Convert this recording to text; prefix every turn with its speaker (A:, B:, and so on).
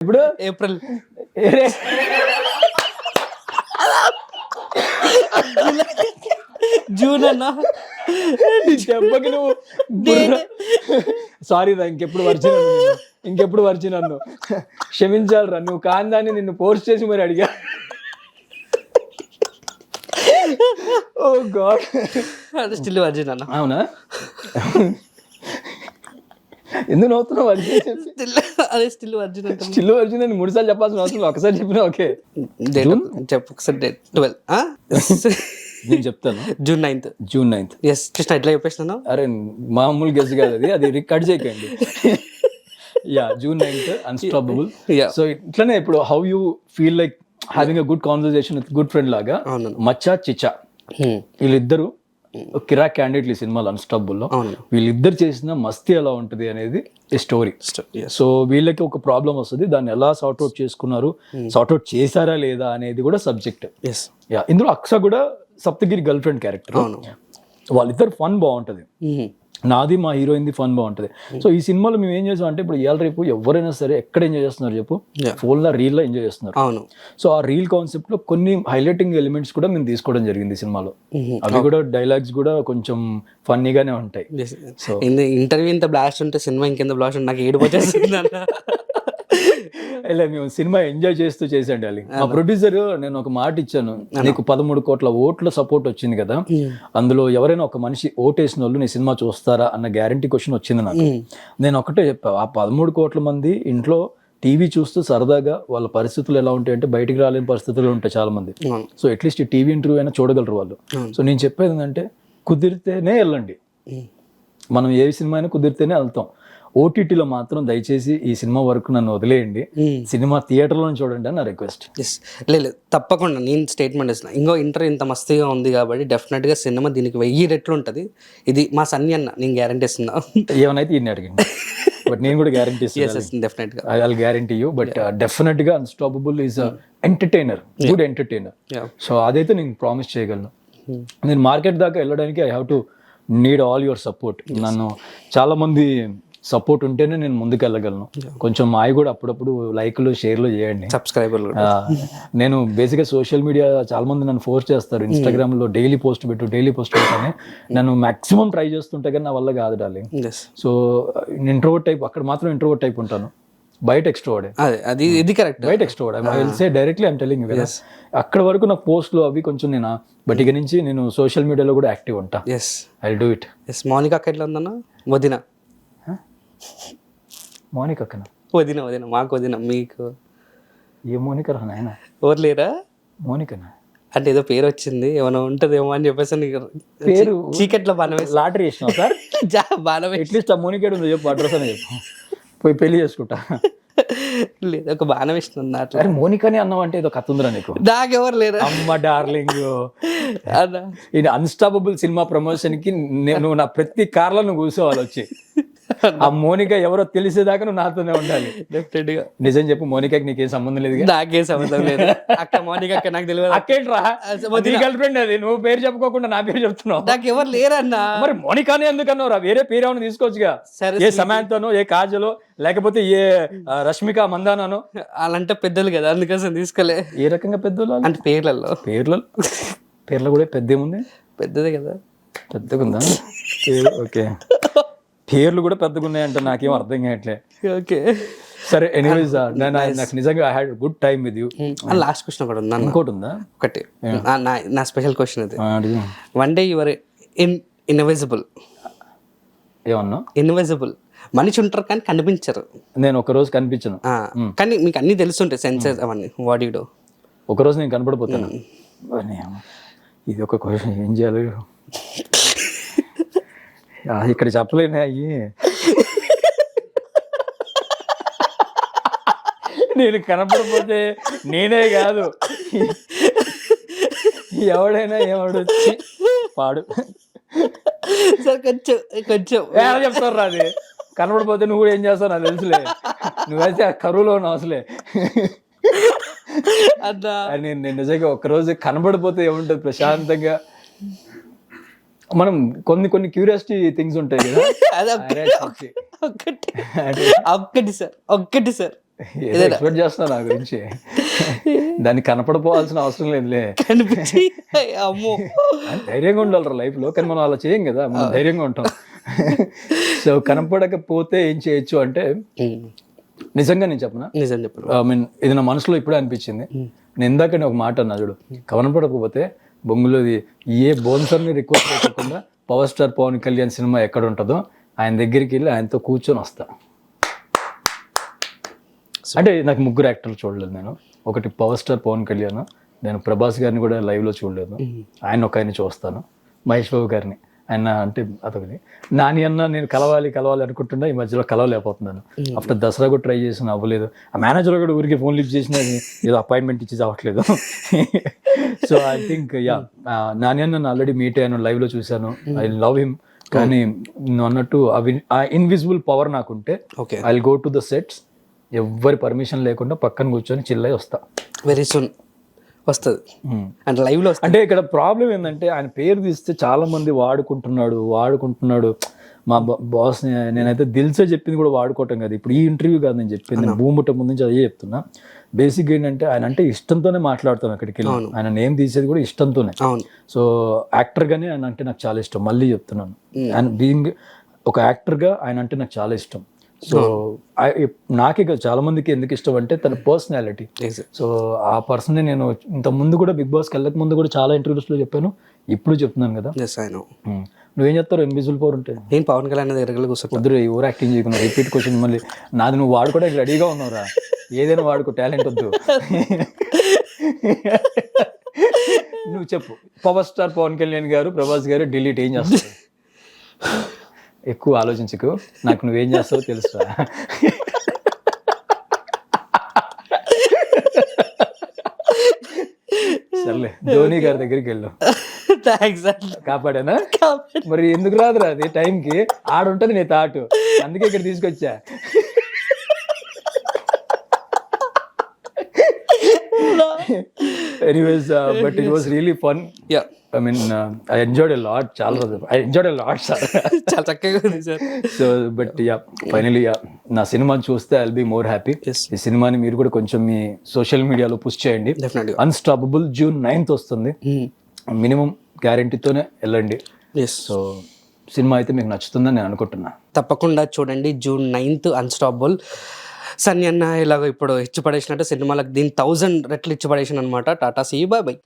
A: ఇప్పుడు?
B: April. June అన్న.
A: దెబ్బకి నువ్వు సారీ రా ఇంకెప్పుడు పరిచయం ఇంకెప్పుడు పరిచయం నన్ను క్షమించాలిరా నువ్వు కాని దాన్ని నిన్ను ఫోర్స్ చేసి మరి అడిగా. ఓ గాడ్
B: స్టిల్ వర్జిన్ అన్న.
A: అవునా? ఎందుకు నవ్వుతున్నావు చెప్పి?
B: స్టిల్ అదే స్టిల్ వర్జిన్ అంటే.
A: స్టిల్ వర్జిన్ అని మూడు సార్లు చెప్పాల్సిన అవసరం లేదు. ఒకసారి చెప్పినా ఓకే.
B: డేట్ చెప్పు ఒకసారి డేట్. ట్వెల్వ్.
A: నేను చెప్తాను?
B: June ninth.
A: June ninth.
B: Yes Krishna ఎట్లా చెప్పేసినాను?
A: అరే మామూలు గెస్ కాదు అది. అది రికార్డ్ చేయకండి. Yeah June ninth unstoppable
B: Yeah.
A: So ఇట్లనే ఇప్పుడు how you feel like having a good conversation with good friend లాగా
B: అవును.
A: మచ్చా చిచ్చా. వీళ్ళిద్దరు కిరాక్ క్యాండిడేట్లు ఈ సినిమాలో అన్స్టాపబుల్లో.
B: అవును.
A: వీళ్ళిద్దరు చేసిన మస్తీ ఎలా ఉంటది అనేది ఈ స్టోరీ. సో వీళ్ళకి ఒక ప్రాబ్లం వస్తుంది. దాన్ని ఎలా సార్ట్అవుట్ చేసుకున్నారు? సార్ట్అవుట్ చేశారా లేదా అనేది కూడా సబ్జెక్ట్ ఇందులో అక్ష కూడా సప్తగిరి గర్ల్ ఫ్రెండ్ క్యారెక్టర్ వాళ్ళిద్దరు ఫన్ బాగుంటది. నాది మా హీరోయిన్ది ఫన్ బాగుంటది. సో ఈ సినిమాలో మేము ఏం చేసాం అంటే ఇప్పుడు ఇవాళ రేపు ఎవరైనా సరే ఎక్కడ ఎంజాయ్ చేస్తున్నారు చెప్పు?
B: Yeah.
A: ఫోన్లో రీల్లో ఎంజాయ్ చేస్తున్నారు.
B: అవును.
A: సో ఆ రీల్ కాన్సెప్ట్లో కొన్ని హైలైటింగ్ ఎలిమెంట్స్ కూడా మేము తీసుకోవడం జరిగింది సినిమాలో. అవి కూడా డైలాగ్స్ కూడా కొంచెం ఫన్నీగానే ఉంటాయి. So-
B: ఇంటర్వ్యూ ఇంత బ్లాస్ట్ ఉంటే సినిమా ఇంకెంత బ్లాస్ట్ నాకు ఏడు వచ్చేస్తుంది అన్న.
A: ఇలా మేము సినిమా ఎంజాయ్ చేస్తూ చేసండి అది మా ప్రొడ్యూసర్ నేను ఒక మాట ఇచ్చాను. నీకు పదమూడు కోట్ల ఓట్ల సపోర్ట్ వచ్చింది కదా అందులో ఎవరైనా ఒక మనిషి ఓటేసిన వాళ్ళు నీ సినిమా చూస్తారా అన్న గ్యారంటీ క్వశ్చన్ వచ్చింది నాకు. నేను ఒకటే చెప్పా ఆ పదమూడు కోట్ల మంది ఇంట్లో టీవీ చూస్తూ సరదాగా వాళ్ళ పరిస్థితులు ఎలా ఉంటాయి అంటే బయటికి రాలేని పరిస్థితులు ఉంటాయి చాలా మంది. సో అట్లీస్ట్ టీవీ ఇంటర్వ్యూ అయినా చూడగలరు వాళ్ళు. సో నేను చెప్పేది ఏంటంటే కుదిరితేనే వెళ్ళండి. మనం ఏ సినిమా అయినా కుదిరితేనే వెళ్తాం. ఓటీటీలో మాత్రం దయచేసి ఈ సినిమా వరకు నన్ను వదిలేయండి. సినిమా థియేటర్లో చూడండి అని నా రిక్వెస్ట్.
B: ఎస్ లేదు తప్పకుండా నేను స్టేట్మెంట్ ఇస్తున్నా ఇంకో ఇంటర్ ఇంత మస్తుగా ఉంది కాబట్టి డెఫినెట్గా సినిమా దీనికి వెయ్యి రెట్లు ఉంటుంది. ఇది మా సన్ని అన్న నేను గ్యారంటీ ఇస్తున్నా.
A: ఏమైనా ఈయన అడిగింది బట్ నేను కూడా గ్యారంటీ
B: డెఫినెట్గా
A: ఐ గ్యారంటీ యూ బట్ డెఫినెట్గా unstoppable is entertainer good entertainer. So అదైతే నేను ప్రామిస్ చేయగలను. నేను మార్కెట్ దాకా వెళ్ళడానికి I have to need all your support నన్ను చాలా మంది సపోర్ట్ ఉంటేనే నేను ముందుకు వెళ్ళగలను కొంచెం మావి కూడా అప్పుడప్పుడు లైక్లు షేర్లు చేయండి.
B: సబ్స్క్రైబర్లు
A: నేను బేసిక్గా సోషల్ మీడియా చాలా మంది నన్ను ఫోర్స్ చేస్తారు. ఇన్స్టాగ్రామ్లో డైలీ పోస్ట్ పెట్టు డైలీ పోస్ట్ పెట్టని నన్ను మాక్సిమం ట్రై చేస్తుంటే కానీ నా వల్ల కాదు డాలి సో ఇంట్రోవర్ట్ టైప్ అక్కడ మాత్రం ఇంట్రోవర్ట్ టైప్ ఉంటాను. బయట ఎక్స్ట్రోవర్డ్
B: అదే అది ఇది కరెక్ట్.
A: బయట extrovert I will say directly I'm telling కదా. అక్కడ వరకు నాకు పోస్ట్లు అవి కొంచెం నేను బట్ ఇక నుంచి నేను సోషల్ మీడియాలో కూడా యాక్టివ్ ఉంటా.
B: Yes
A: I do it
B: yes Mounika ఎట్లా ఉందన్న? వదిన.
A: మోనిక అక్కన
B: వదిన వదిన మాకు వదిన మీకు.
A: ఏ మోనిక రా నాయన?
B: ఎవరు లేరా?
A: మోనికనా?
B: అంటే ఏదో పేరు వచ్చింది ఏమైనా ఉంటదేమో అని చెప్పేసి నీకు
A: పేరు
B: చీకట్లో బాణం వేసి
A: లాటరీ వేసినావు సార్?
B: జా బాణం వేసి
A: అట్లీస్ట్ ఆ మోనికేడు ఉందో చెప్పు అడ్రస్ అని చెప్పు. పోయి పెళ్ళి చేసుకుంటా.
B: లేదు ఒక బాణం వేసిన అట్లా.
A: మోనికని అన్నావు అంటే ఏదో కథ ఉందిరా నీకు.
B: నాకెవరు లేరా.
A: అమ్మ డార్లింగ్. ఇది అన్స్టాపబుల్ సినిమా ప్రమోషన్కి నేను నా ప్రతి కార్లో నువ్వు కూర్చోవాలి వచ్చి. ఆ మోనిక ఎవరో తెలిసేదాకా నువ్వు నాతోనే ఉండాలి.
B: డెఫినెట్గా
A: నిజం చెప్పు మోనికకి నీకేం సంబంధం లేదు
B: నాకే సంబంధం లేదు. అక్క మౌనిక అక్క నాకు తెలియదు.
A: అక్కేంట్రా? నీ గర్ల్ ఫ్రెండ్ అది. నువ్వు పేరు చెప్పుకోకుండా నా పేరు చెప్తున్నావు.
B: నాకు ఎవరు లేరన్నా?
A: మరి మోనికానే ఎందుకన్నావు రా వేరే పేరు ఏమైనా తీసుకోవచ్చుగా?
B: సరే
A: ఏ సమాంతనో ఏ కాజలో లేకపోతే ఏ రష్మిక మందానానో?
B: అలాంటే పెద్దలు కదా అందుకోసం తీసుకోలే.
A: ఏ రకంగా పెద్దలు?
B: అంటే పేర్లలో.
A: పేర్లు పేర్లు కూడా పెద్ద ఏముంది?
B: పెద్దదే కదా.
A: పెద్దగా ఉందా ఓకే. పేర్లు కూడా పెద్దగా ఉన్నాయంట నాకేం అర్థం కావట్లే.
B: ఓకే.
A: సరే ఎనీవేస్ నేను నాకు నిజంగా I had good time with you
B: last question ఒకటి ఉంది
A: ఇంకోటి ఉందా?
B: ఒకటి. నా- నా నా స్పెషల్ క్వశ్చన్
A: అడుగు.
B: One day your in invisible
A: ఏమన్నా?
B: ఇన్విజిబుల్ మనిషి ఉంటారు కానీ కనిపించరు.
A: నేను ఒక రోజు కనిపించను.
B: ఆ, కానీ మీకు అన్ని తెలుస్తుంటాయి సెన్సెస్ అవన్నీ. వాడీడో
A: ఒక రోజు నేను కనపడిపోతాను. అమ్మ, ఇది ఒక క్వశ్చన్ ఏం చేయాలి? ఇక్కడ చెప్పలేనే అయ్యి. నేను కనపడిపోతే నేనే కాదు. ఎవడైనా ఎవడు ఛీ, పాడు.
B: సార్ కొంచెం కొంచెం.
A: ఎలా చెప్తారు రా అది. కనపడిపోతే నువ్వు కూడా ఏం చేస్తావు నాకు తెలుసులే. నువ్వైతే ఆ కరువులో అసలే.
B: అన్నా.
A: అని నేను నేను నిజంగా ఒక్కరోజు కనబడిపోతే ఏముంటుంది ప్రశాంతంగా. మనం కొన్ని కొన్ని క్యూరియాసిటీ థింగ్స్ ఉంటాయి కదా.
B: అది
A: అరే,
B: ఒక్కటి
A: చిచ్చి.
B: ఒక్కటి ఒక్కటి. సార్ ఒక్కటి సార్.
A: ఎక్స్పెక్ట్ చేస్తున్నా నా గురించి. దాన్ని కనపడపోవాల్సిన అవసరం లేదులే.
B: కనిపించి అమ్మో.
A: ధైర్యంగా ఉండాలి లైఫ్లో కానీ మనం అలా చేయం కదా మనం ధైర్యంగా ఉంటాం. సో కనపడకపోతే ఏం చేయొచ్చు అంటే. నిజంగా నేను చెప్పనా?
B: నిజం చెప్పరు
A: ఐ మీన్ ఇది నా మనసులో ఇప్పుడే అనిపించింది. నేను ఇందాక ఒక మాట అన్నా చూడు. కనపడకపోతే బొంగులోది ఏ బోన్సర్ని రిక్వెస్ట్ చేయకుండా పవర్ స్టార్ పవన్ కళ్యాణ్ సినిమా ఎక్కడ ఉంటుందో ఆయన దగ్గరికి వెళ్ళి ఆయనతో కూర్చొని వస్తా. అంటే నాకు ముగ్గురు యాక్టర్లు చూడలేదు నేను. ఒకటి పవర్ స్టార్ పవన్ కళ్యాణ్ నేను ప్రభాస్ గారిని కూడా live లో చూడలేదు. ఆయన ఒక ఆయన చూస్తాను. మహేష్ బాబు గారిని. ఆయన అంటే అదొకటి. నాని అన్న నేను కలవాలి కలవాలి అనుకుంటున్నా ఈ మధ్యలో కలవలేకపోతున్నాను. ఆఫ్టర్ దసరా కూడా ట్రై చేసిన అవ్వలేదు. ఆ మేనేజర్ కూడా ఊరికి ఫోన్ లిఫ్ట్ చేసిన ఏదో అపాయింట్మెంట్ ఇచ్చి అవ్వట్లేదు so I think yeah Nani అన్న ఆల్రెడీ మీట్ అయ్యాను live లో చూశాను. ఐ లవ్ హిమ్ కానీ నువ్వు అన్నట్టు అవి ఆ ఇన్విజిబుల్ పవర్ నాకుంటే
B: okay
A: I go to the sets ఎవ్వరి పర్మిషన్ లేకుండా పక్కన కూర్చొని చిల్లై వస్తా.
B: వెరీ సూన్ వస్తుంది. అండ్ లైవ్లో
A: అంటే ఇక్కడ ప్రాబ్లం ఏంటంటే ఆయన పేరు తీస్తే చాలా మంది వాడుకుంటున్నాడు వాడుకుంటున్నాడు. మా బాస్ నేనైతే దిల్సే చెప్పింది కూడా వాడుకోవటం కదా. ఇప్పుడు ఈ ఇంటర్వ్యూ కాదు నేను చెప్పింది. నేను భూముట్ట ముందు నుంచి అదే చెప్తున్నా. బేసిక్ ఏంటంటే ఆయన అంటే ఇష్టంతోనే మాట్లాడుతాను అక్కడికి వెళ్ళి. ఆయన నేమ్ తీసేది కూడా ఇష్టంతోనే. సో యాక్టర్ గానే ఆయన అంటే నాకు చాలా ఇష్టం. మళ్ళీ చెప్తున్నాను. ఆయన బీయింగ్ ఒక యాక్టర్గా ఆయన అంటే నాకు చాలా ఇష్టం. సో నాకే కాదు చాలా మందికి ఎందుకు ఇష్టం అంటే తన పర్సనాలిటీ. సో ఆ పర్సన్ నేను ఇంత ముందు కూడా బిగ్ బాస్కి వెళ్ళక ముందు కూడా చాలా ఇంటర్వ్యూస్లో చెప్పాను. ఇప్పుడు చెప్తున్నాను కదా. నువ్వేం చెప్తారు ఇన్విజిబుల్ పవర్ ఉంటే.
B: నేను పవన్ కళ్యాణ్ దగ్గర కూర్చోండి
A: కుదురు ఓవర్ యాక్టింగ్ చేయకుండా రిపీట్ క్వశ్చన్ మళ్ళీ. నాది నువ్వు వాడుకోవడానికి రెడీగా ఉన్నావురా. ఏదైనా వాడుకో టాలెంట్ వద్దు. నువ్వు చెప్పు. పవర్ స్టార్ పవన్ కళ్యాణ్ గారు ప్రభాస్ గారు డిలీట్ ఏం చేస్తారు? ఎక్కువ ఆలోచించకు. నాకు నువ్వేం చేస్తావో తెలుసా సర్లే ధోని గారి దగ్గరికి వెళ్ళు.
B: థ్యాంక్స్
A: కాపాడానా? మరి ఎందుకు రాదురా అది? టైంకి ఆడుంటది నీ తాటు అందుకే ఇక్కడ తీసుకొచ్చా. Anyways but it was really fun
B: yeah
A: I mean I enjoyed a lot చాలా I enjoyed a lot sir
B: చాలా చక్కగా ఉంది sir
A: so but yeah finally yeah నా సినిమాని చూస్తే I'll be more happy
B: Yes.
A: ఈ సినిమాని మీరు కూడా కొంచెం మీ సోషల్ మీడియాలో పుష్ చేయండి. అన్స్టాపబుల్ జూన్ నైన్త్ వస్తుంది. మినిమం గ్యారంటీతోనే వెళ్ళండి. సో సినిమా అయితే మీకు నచ్చుతుందని నేను అనుకుంటున్నా.
B: తప్పకుండా చూడండి. జూన్ నైన్త్ అన్స్టాపబుల్ సన్ని అన్న ఇలాగ ఇప్పుడు ఇచ్చి పడేసినట్టు సినిమాలకు దీని థౌజండ్ రెట్లు ఇచ్చి పడేసిన అనమాట టాటా సీ బాయ్ బై.